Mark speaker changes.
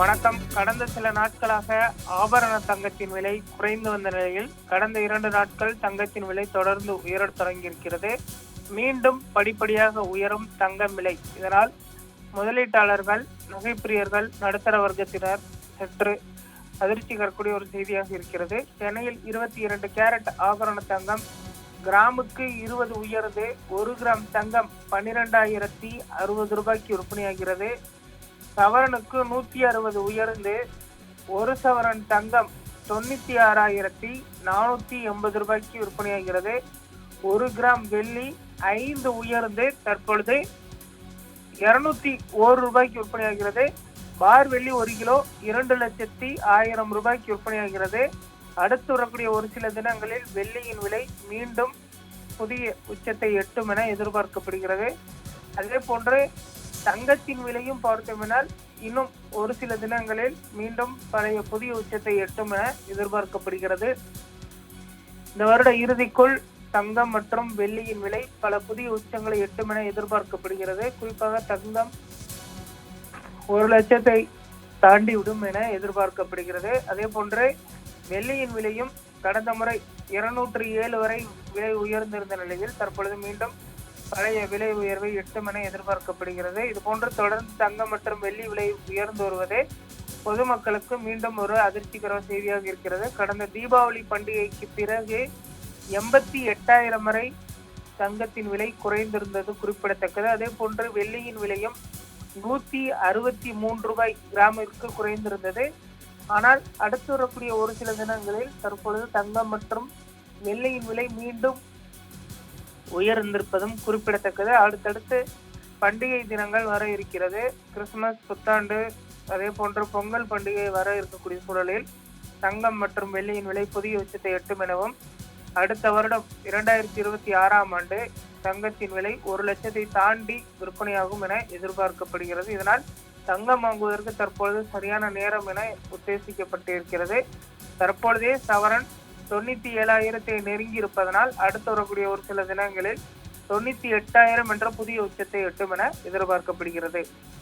Speaker 1: வணக்கம். கடந்த சில நாட்களாக ஆபரண தங்கத்தின் விலை குறைந்து வந்த நிலையில் கடந்த இரண்டு நாட்கள் தங்கத்தின் விலை தொடர்ந்து உயரத் தொடங்கியிருக்கிறது. மீண்டும் படிப்படியாக உயரும் தங்கம் விலை. இதனால் முதலீட்டாளர்கள் நகைப்பிரியர்கள் நடுத்தர வர்க்கத்தினர் சற்று அதிர்ச்சி கரக்கூடிய ஒரு செய்தியாக இருக்கிறது. சென்னையில் இருபத்தி இரண்டு கேரட் ஆபரண தங்கம் கிராமுக்கு இருபது உயர்ந்து ஒரு கிராம் தங்கம் பன்னிரெண்டாயிரத்தி அறுபது ரூபாய்க்கு விற்பனையாகிறது. சவரனுக்கு நூத்தி அறுபது உயர்ந்து ஒரு சவரன் தங்கம் தொண்ணூத்தி ஆறாயிரத்தி நானூத்தி எண்பது ரூபாய்க்கு விற்பனையாகிறது. ஒரு கிராம் வெள்ளி ஐந்து உயர்ந்து தற்பொழுது இருநூத்தி ஒரு ரூபாய்க்கு விற்பனையாகிறது. பார் வெள்ளி ஒரு கிலோ இரண்டு லட்சத்தி ஆயிரம் ரூபாய்க்கு விற்பனையாகிறது. அடுத்து வரக்கூடிய ஒரு சில தினங்களில் வெள்ளியின் விலை மீண்டும் புதிய உச்சத்தை எட்டும் என எதிர்பார்க்கப்படுகிறது. அதே போன்று தங்கத்தின் விலையும் பார்த்தோமெனால் இன்னும் ஒரு சில தினங்களில் மீண்டும் பழைய புதிய உச்சத்தை எட்டும் என எதிர்பார்க்கப்படுகிறது. இந்த வருட இறுதிக்குள் தங்கம் மற்றும் வெள்ளியின் விலை பல புதிய உச்சங்களை எட்டும் என எதிர்பார்க்கப்படுகிறது. குறிப்பாக தங்கம் ஒரு லட்சத்தை தாண்டி விடும் என எதிர்பார்க்கப்படுகிறது. அதே போன்று வெள்ளியின் விலையும் கடந்த முறை இருநூற்றி ஏழு வரை விலை உயர்ந்திருந்த நிலையில் தற்பொழுது மீண்டும் பழைய விலை உயர்வை எட்டும் என எதிர்பார்க்கப்படுகிறது. இது போன்று தொடர்ந்து தங்கம் மற்றும் வெள்ளி விலை உயர்ந்து வருவதே பொதுமக்களுக்கு மீண்டும் ஒரு அதிர்ச்சிகர செய்தியாக இருக்கிறது. கடந்த தீபாவளி பண்டிகைக்கு பிறகு எண்பத்தி எட்டாயிரம் வரை தங்கத்தின் விலை குறைந்திருந்தது குறிப்பிடத்தக்கது. அதே போன்று வெள்ளியின் விலையும் நூத்தி அறுபத்தி மூன்று ரூபாய் கிராமிற்கு குறைந்திருந்தது. ஆனால் அடுத்து வரக்கூடிய ஒரு சில தினங்களில் தற்பொழுது தங்கம் மற்றும் வெள்ளியின் விலை மீண்டும் உயர்ந்திருப்பதும் குறிப்பிடத்தக்கது. அடுத்தடுத்து பண்டிகை தினங்கள் வர இருக்கிறது. கிறிஸ்துமஸ் புத்தாண்டு அதே போன்று பொங்கல் பண்டிகை வர இருக்கக்கூடிய சூழலில் தங்கம் மற்றும் வெள்ளியின் விலை புதிய உச்சத்தை எட்டும் எனவும் அடுத்த வருடம் இரண்டாயிரத்தி இருபத்தி ஆறாம் ஆண்டு தங்கத்தின் விலை ஒரு லட்சத்தை தாண்டி விற்பனையாகும் என எதிர்பார்க்கப்படுகிறது. இதனால் தங்கம் வாங்குவதற்கு தற்பொழுது சரியான நேரம் என உத்தேசிக்கப்பட்டிருக்கிறது. தற்பொழுதே சவரன் தொண்ணூத்தி ஏழாயிரத்தை நெருங்கி இருப்பதனால் அடுத்து வரக்கூடிய ஒரு சில தினங்களில் தொண்ணூத்தி எட்டாயிரம் என்ற புதிய உச்சத்தை எட்டும் என எதிர்பார்க்கப்படுகிறது.